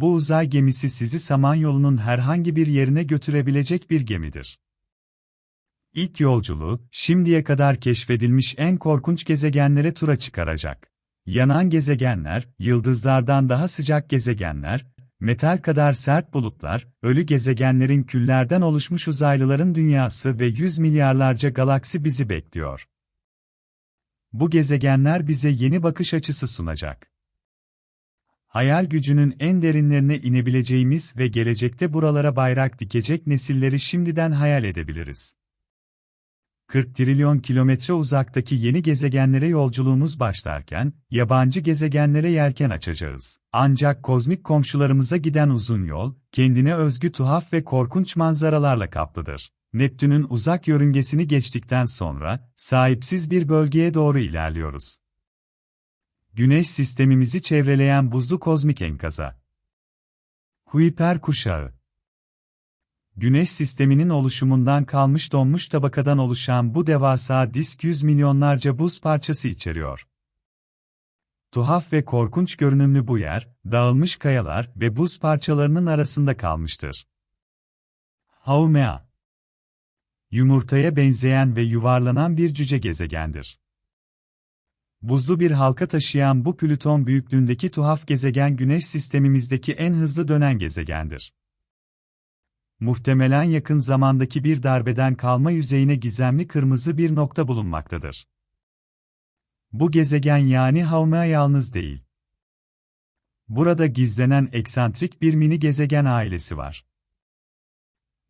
Bu uzay gemisi sizi Samanyolu'nun herhangi bir yerine götürebilecek bir gemidir. İlk yolculuğu, şimdiye kadar keşfedilmiş en korkunç gezegenlere tura çıkaracak. Yanan gezegenler, yıldızlardan daha sıcak gezegenler, metal kadar sert bulutlar, ölü gezegenlerin küllerden oluşmuş uzaylıların dünyası ve yüz milyarlarca galaksi bizi bekliyor. Bu gezegenler bize yeni bakış açısı sunacak. Hayal gücünün en derinlerine inebileceğimiz ve gelecekte buralara bayrak dikecek nesilleri şimdiden hayal edebiliriz. 40 trilyon kilometre uzaktaki yeni gezegenlere yolculuğumuz başlarken, yabancı gezegenlere yelken açacağız. Ancak kozmik komşularımıza giden uzun yol, kendine özgü tuhaf ve korkunç manzaralarla kaplıdır. Neptün'ün uzak yörüngesini geçtikten sonra, sahipsiz bir bölgeye doğru ilerliyoruz. Güneş sistemimizi çevreleyen buzlu kozmik enkaza. Kuiper kuşağı Güneş sisteminin oluşumundan kalmış donmuş tabakadan oluşan bu devasa disk yüz milyonlarca buz parçası içeriyor. Tuhaf ve korkunç görünümlü bu yer, dağılmış kayalar ve buz parçalarının arasında kalmıştır. Haumea Yumurtaya benzeyen ve yuvarlanan bir cüce gezegendir. Buzlu bir halka taşıyan bu Plüton büyüklüğündeki tuhaf gezegen Güneş sistemimizdeki en hızlı dönen gezegendir. Muhtemelen yakın zamandaki bir darbeden kalma yüzeyine gizemli kırmızı bir nokta bulunmaktadır. Bu gezegen yani Haumea yalnız değil. Burada gizlenen eksantrik bir mini gezegen ailesi var.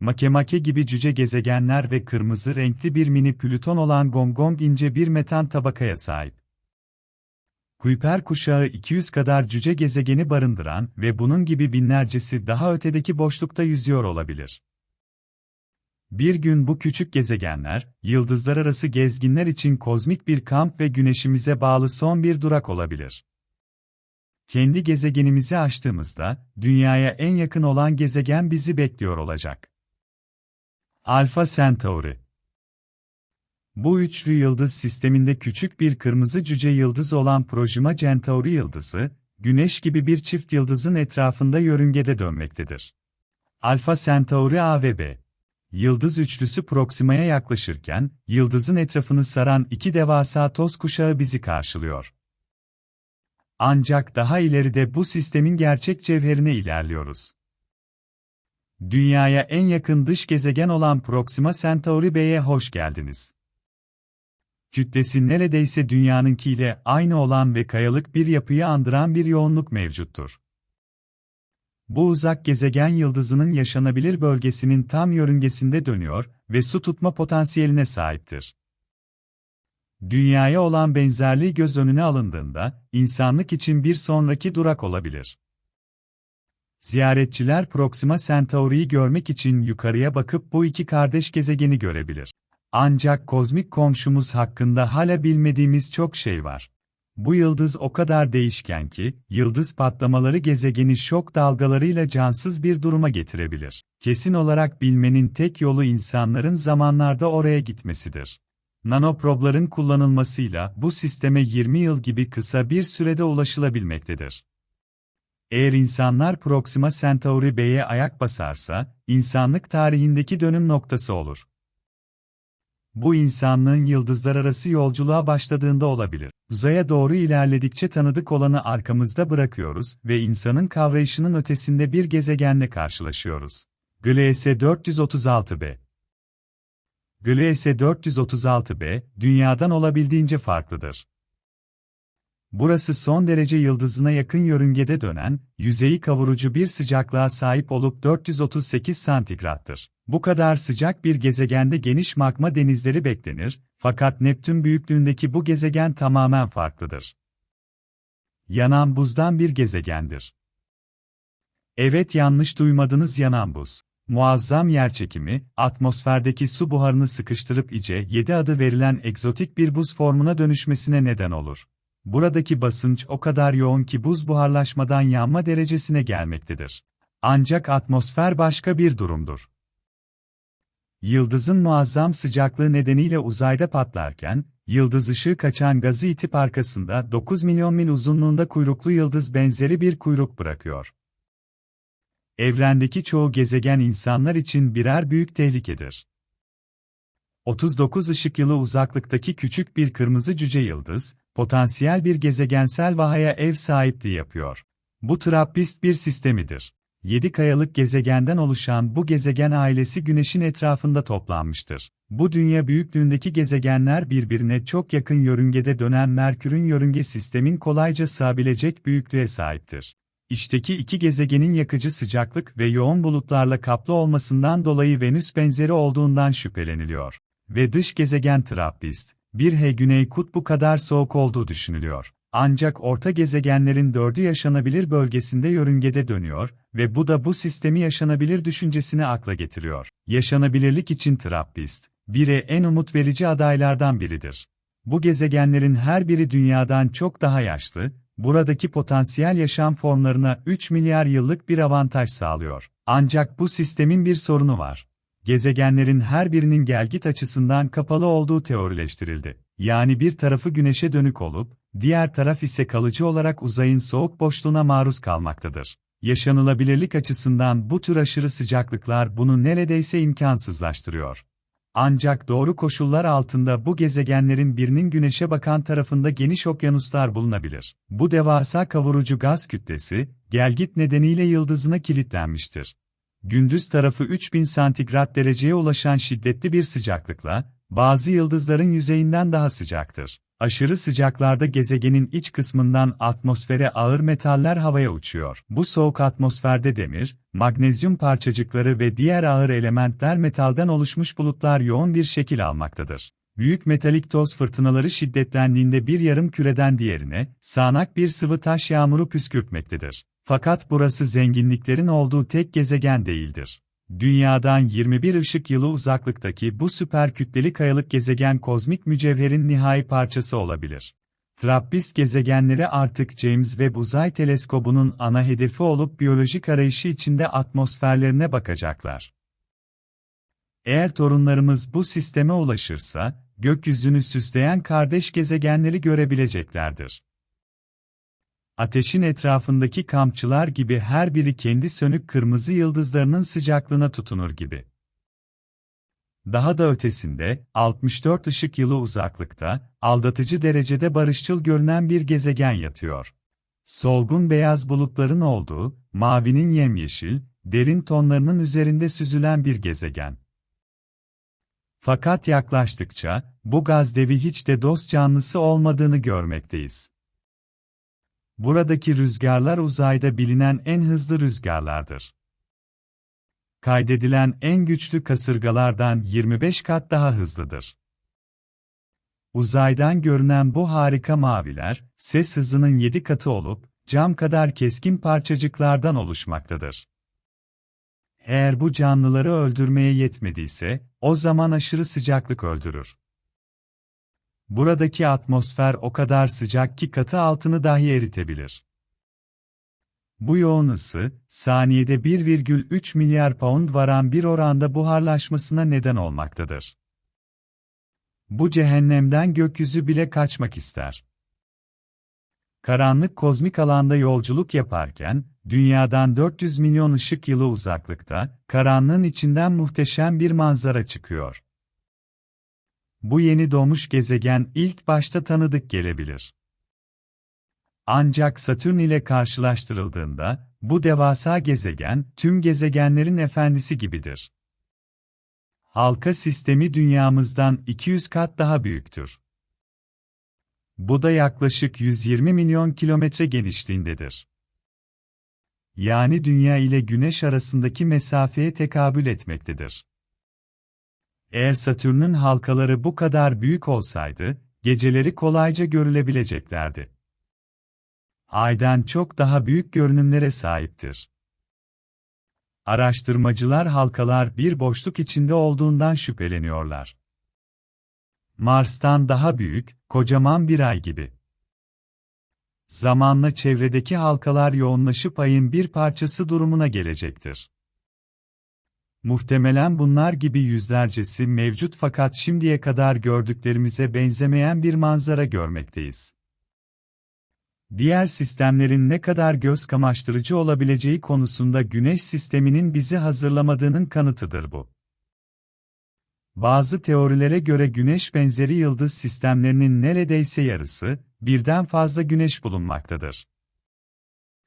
Makemake gibi cüce gezegenler ve kırmızı renkli bir mini Plüton olan Gongong ince bir metan tabakaya sahip. Kuiper kuşağı 200 kadar cüce gezegeni barındıran ve bunun gibi binlercesi daha ötedeki boşlukta yüzüyor olabilir. Bir gün bu küçük gezegenler, yıldızlar arası gezginler için kozmik bir kamp ve güneşimize bağlı son bir durak olabilir. Kendi gezegenimizi açtığımızda, dünyaya en yakın olan gezegen bizi bekliyor olacak. Alpha Centauri bu üçlü yıldız sisteminde küçük bir kırmızı cüce yıldız olan Proxima Centauri yıldızı, Güneş gibi bir çift yıldızın etrafında yörüngede dönmektedir. Alfa Centauri A ve B. Yıldız üçlüsü Proxima'ya yaklaşırken, yıldızın etrafını saran iki devasa toz kuşağı bizi karşılıyor. Ancak daha ileride bu sistemin gerçek cevherine ilerliyoruz. Dünyaya en yakın dış gezegen olan Proxima Centauri B'ye hoş geldiniz kütlesi neredeyse dünyanınkiyle aynı olan ve kayalık bir yapıyı andıran bir yoğunluk mevcuttur. Bu uzak gezegen yıldızının yaşanabilir bölgesinin tam yörüngesinde dönüyor ve su tutma potansiyeline sahiptir. Dünyaya olan benzerliği göz önüne alındığında, insanlık için bir sonraki durak olabilir. Ziyaretçiler Proxima Centauri'yi görmek için yukarıya bakıp bu iki kardeş gezegeni görebilir. Ancak kozmik komşumuz hakkında hala bilmediğimiz çok şey var. Bu yıldız o kadar değişken ki, yıldız patlamaları gezegeni şok dalgalarıyla cansız bir duruma getirebilir. Kesin olarak bilmenin tek yolu insanların zamanlarda oraya gitmesidir. Nanoprobların kullanılmasıyla bu sisteme 20 yıl gibi kısa bir sürede ulaşılabilmektedir. Eğer insanlar Proxima Centauri B'ye ayak basarsa, insanlık tarihindeki dönüm noktası olur bu insanlığın yıldızlar arası yolculuğa başladığında olabilir. Uzaya doğru ilerledikçe tanıdık olanı arkamızda bırakıyoruz ve insanın kavrayışının ötesinde bir gezegenle karşılaşıyoruz. GLS 436b GLS 436b, dünyadan olabildiğince farklıdır. Burası son derece yıldızına yakın yörüngede dönen, yüzeyi kavurucu bir sıcaklığa sahip olup 438 santigrattır. Bu kadar sıcak bir gezegende geniş magma denizleri beklenir, fakat Neptün büyüklüğündeki bu gezegen tamamen farklıdır. Yanan buzdan bir gezegendir. Evet yanlış duymadınız yanan buz. Muazzam yerçekimi, atmosferdeki su buharını sıkıştırıp ice 7 adı verilen egzotik bir buz formuna dönüşmesine neden olur. Buradaki basınç o kadar yoğun ki buz buharlaşmadan yanma derecesine gelmektedir. Ancak atmosfer başka bir durumdur. Yıldızın muazzam sıcaklığı nedeniyle uzayda patlarken, yıldız ışığı kaçan gazı itip arkasında 9 milyon mil uzunluğunda kuyruklu yıldız benzeri bir kuyruk bırakıyor. Evrendeki çoğu gezegen insanlar için birer büyük tehlikedir. 39 ışık yılı uzaklıktaki küçük bir kırmızı cüce yıldız, potansiyel bir gezegensel vahaya ev sahipliği yapıyor. Bu Trappist bir sistemidir. 7 kayalık gezegenden oluşan bu gezegen ailesi Güneş'in etrafında toplanmıştır. Bu dünya büyüklüğündeki gezegenler birbirine çok yakın yörüngede dönen Merkür'ün yörünge sistemin kolayca sığabilecek büyüklüğe sahiptir. İçteki iki gezegenin yakıcı sıcaklık ve yoğun bulutlarla kaplı olmasından dolayı Venüs benzeri olduğundan şüpheleniliyor. Ve dış gezegen Trappist, bir H Güney Kutbu kadar soğuk olduğu düşünülüyor. Ancak orta gezegenlerin dördü yaşanabilir bölgesinde yörüngede dönüyor ve bu da bu sistemi yaşanabilir düşüncesini akla getiriyor. Yaşanabilirlik için Trappist, biri en umut verici adaylardan biridir. Bu gezegenlerin her biri dünyadan çok daha yaşlı, buradaki potansiyel yaşam formlarına 3 milyar yıllık bir avantaj sağlıyor. Ancak bu sistemin bir sorunu var. Gezegenlerin her birinin gelgit açısından kapalı olduğu teorileştirildi. Yani bir tarafı güneşe dönük olup, diğer taraf ise kalıcı olarak uzayın soğuk boşluğuna maruz kalmaktadır. Yaşanılabilirlik açısından bu tür aşırı sıcaklıklar bunu neredeyse imkansızlaştırıyor. Ancak doğru koşullar altında bu gezegenlerin birinin güneşe bakan tarafında geniş okyanuslar bulunabilir. Bu devasa kavurucu gaz kütlesi, gelgit nedeniyle yıldızına kilitlenmiştir. Gündüz tarafı 3000 santigrat dereceye ulaşan şiddetli bir sıcaklıkla, bazı yıldızların yüzeyinden daha sıcaktır. Aşırı sıcaklarda gezegenin iç kısmından atmosfere ağır metaller havaya uçuyor. Bu soğuk atmosferde demir, magnezyum parçacıkları ve diğer ağır elementler metalden oluşmuş bulutlar yoğun bir şekil almaktadır. Büyük metalik toz fırtınaları şiddetlendiğinde bir yarım küreden diğerine, sağanak bir sıvı taş yağmuru püskürtmektedir. Fakat burası zenginliklerin olduğu tek gezegen değildir. Dünyadan 21 ışık yılı uzaklıktaki bu süper kütleli kayalık gezegen kozmik mücevherin nihai parçası olabilir. Trappist gezegenleri artık James Webb Uzay Teleskobu'nun ana hedefi olup biyolojik arayışı içinde atmosferlerine bakacaklar. Eğer torunlarımız bu sisteme ulaşırsa, gökyüzünü süsleyen kardeş gezegenleri görebileceklerdir. Ateşin etrafındaki kampçılar gibi her biri kendi sönük kırmızı yıldızlarının sıcaklığına tutunur gibi. Daha da ötesinde, 64 ışık yılı uzaklıkta, aldatıcı derecede barışçıl görünen bir gezegen yatıyor. Solgun beyaz bulutların olduğu, mavinin yemyeşil, derin tonlarının üzerinde süzülen bir gezegen. Fakat yaklaştıkça, bu gaz devi hiç de dost canlısı olmadığını görmekteyiz. Buradaki rüzgarlar uzayda bilinen en hızlı rüzgarlardır. Kaydedilen en güçlü kasırgalardan 25 kat daha hızlıdır. Uzaydan görünen bu harika maviler, ses hızının 7 katı olup, cam kadar keskin parçacıklardan oluşmaktadır. Eğer bu canlıları öldürmeye yetmediyse, o zaman aşırı sıcaklık öldürür. Buradaki atmosfer o kadar sıcak ki katı altını dahi eritebilir. Bu yoğun ısı, saniyede 1,3 milyar pound varan bir oranda buharlaşmasına neden olmaktadır. Bu cehennemden gökyüzü bile kaçmak ister. Karanlık kozmik alanda yolculuk yaparken, dünyadan 400 milyon ışık yılı uzaklıkta, karanlığın içinden muhteşem bir manzara çıkıyor. Bu yeni doğmuş gezegen ilk başta tanıdık gelebilir. Ancak Satürn ile karşılaştırıldığında, bu devasa gezegen, tüm gezegenlerin efendisi gibidir. Halka sistemi dünyamızdan 200 kat daha büyüktür. Bu da yaklaşık 120 milyon kilometre genişliğindedir. Yani Dünya ile Güneş arasındaki mesafeye tekabül etmektedir. Eğer Satürn'ün halkaları bu kadar büyük olsaydı, geceleri kolayca görülebileceklerdi. Ay'dan çok daha büyük görünümlere sahiptir. Araştırmacılar halkalar bir boşluk içinde olduğundan şüpheleniyorlar. Mars'tan daha büyük, kocaman bir ay gibi. Zamanla çevredeki halkalar yoğunlaşıp ayın bir parçası durumuna gelecektir. Muhtemelen bunlar gibi yüzlercesi mevcut fakat şimdiye kadar gördüklerimize benzemeyen bir manzara görmekteyiz. Diğer sistemlerin ne kadar göz kamaştırıcı olabileceği konusunda Güneş sisteminin bizi hazırlamadığının kanıtıdır bu. Bazı teorilere göre Güneş benzeri yıldız sistemlerinin neredeyse yarısı, birden fazla Güneş bulunmaktadır.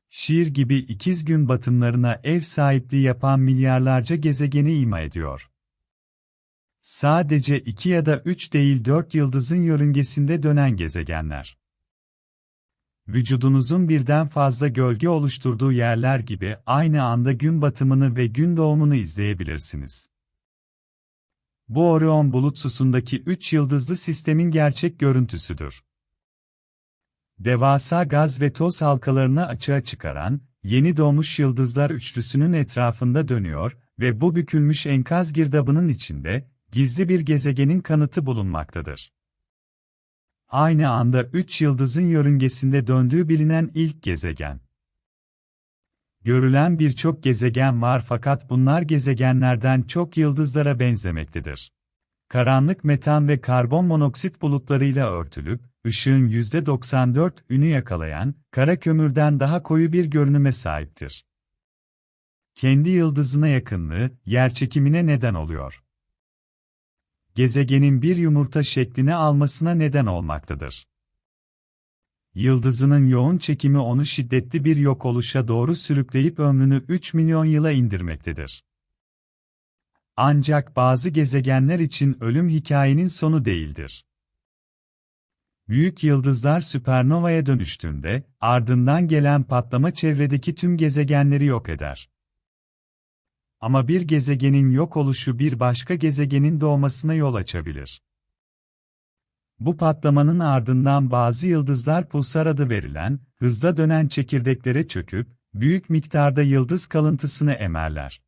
Şiir gibi ikiz gün batımlarına ev sahipliği yapan milyarlarca gezegeni ima ediyor. Sadece iki ya da üç değil dört yıldızın yörüngesinde dönen gezegenler. Vücudunuzun birden fazla gölge oluşturduğu yerler gibi aynı anda gün batımını ve gün doğumunu izleyebilirsiniz. Bu Orion bulutsusundaki üç yıldızlı sistemin gerçek görüntüsüdür. Devasa gaz ve toz halkalarını açığa çıkaran, yeni doğmuş yıldızlar üçlüsünün etrafında dönüyor ve bu bükülmüş enkaz girdabının içinde, gizli bir gezegenin kanıtı bulunmaktadır. Aynı anda üç yıldızın yörüngesinde döndüğü bilinen ilk gezegen. Görülen birçok gezegen var fakat bunlar gezegenlerden çok yıldızlara benzemektedir. Karanlık metan ve karbon monoksit bulutlarıyla örtülüp, ışığın %94 ünü yakalayan, kara kömürden daha koyu bir görünüme sahiptir. Kendi yıldızına yakınlığı, yerçekimine neden oluyor. Gezegenin bir yumurta şeklini almasına neden olmaktadır. Yıldızının yoğun çekimi onu şiddetli bir yok oluşa doğru sürükleyip ömrünü 3 milyon yıla indirmektedir. Ancak bazı gezegenler için ölüm hikayenin sonu değildir. Büyük yıldızlar süpernovaya dönüştüğünde, ardından gelen patlama çevredeki tüm gezegenleri yok eder. Ama bir gezegenin yok oluşu bir başka gezegenin doğmasına yol açabilir. Bu patlamanın ardından bazı yıldızlar pulsar adı verilen, hızla dönen çekirdeklere çöküp, büyük miktarda yıldız kalıntısını emerler.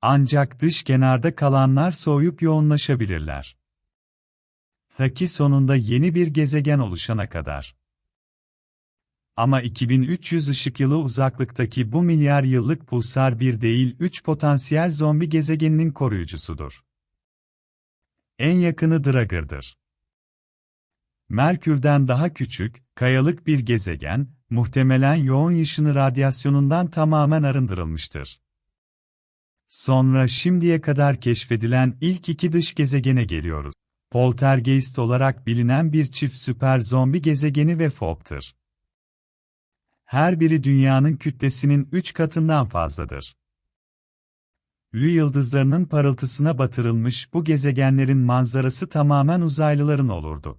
Ancak dış kenarda kalanlar soğuyup yoğunlaşabilirler. Ta sonunda yeni bir gezegen oluşana kadar. Ama 2300 ışık yılı uzaklıktaki bu milyar yıllık pulsar bir değil üç potansiyel zombi gezegeninin koruyucusudur. En yakını Dragger'dır. Merkür'den daha küçük, kayalık bir gezegen, muhtemelen yoğun ışını radyasyonundan tamamen arındırılmıştır. Sonra şimdiye kadar keşfedilen ilk iki dış gezegene geliyoruz. Poltergeist olarak bilinen bir çift süper zombi gezegeni ve Fob'tır. Her biri dünyanın kütlesinin 3 katından fazladır. Lü yıldızlarının parıltısına batırılmış bu gezegenlerin manzarası tamamen uzaylıların olurdu.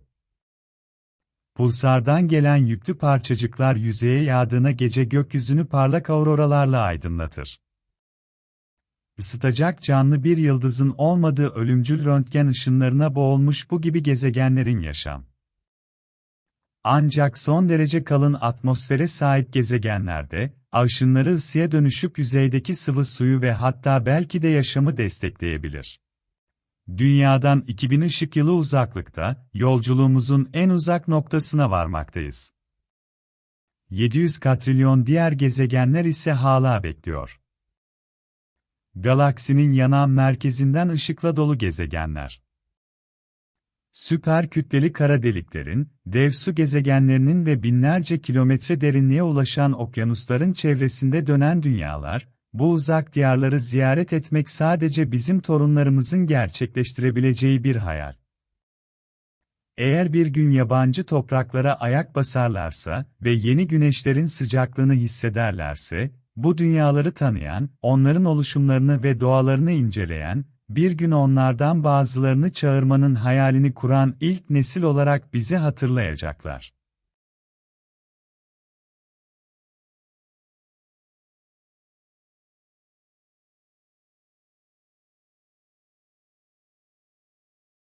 Pulsardan gelen yüklü parçacıklar yüzeye yağdığına gece gökyüzünü parlak auroralarla aydınlatır. Isıtacak canlı bir yıldızın olmadığı ölümcül röntgen ışınlarına boğulmuş bu gibi gezegenlerin yaşam. Ancak son derece kalın atmosfere sahip gezegenlerde, ışınları ısıya dönüşüp yüzeydeki sıvı suyu ve hatta belki de yaşamı destekleyebilir. Dünyadan 2000 ışık yılı uzaklıkta, yolculuğumuzun en uzak noktasına varmaktayız. 700 katrilyon diğer gezegenler ise hala bekliyor. Galaksinin yanan merkezinden ışıkla dolu gezegenler. Süper kütleli kara deliklerin, dev su gezegenlerinin ve binlerce kilometre derinliğe ulaşan okyanusların çevresinde dönen dünyalar, bu uzak diyarları ziyaret etmek sadece bizim torunlarımızın gerçekleştirebileceği bir hayal. Eğer bir gün yabancı topraklara ayak basarlarsa ve yeni güneşlerin sıcaklığını hissederlerse, bu dünyaları tanıyan, onların oluşumlarını ve doğalarını inceleyen, bir gün onlardan bazılarını çağırmanın hayalini kuran ilk nesil olarak bizi hatırlayacaklar.